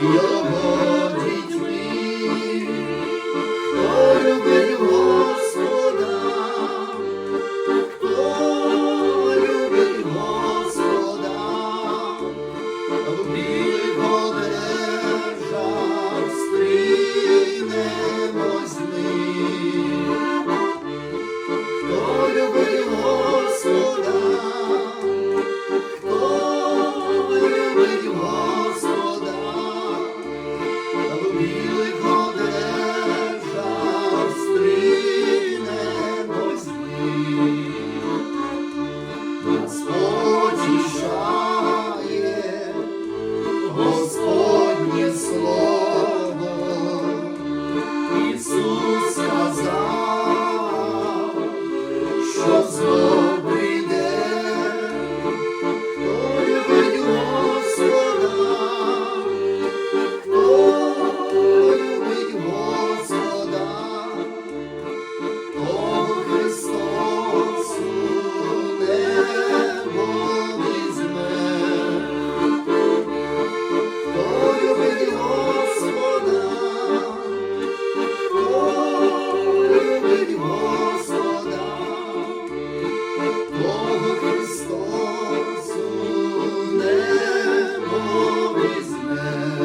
E eu vou Господь ішов.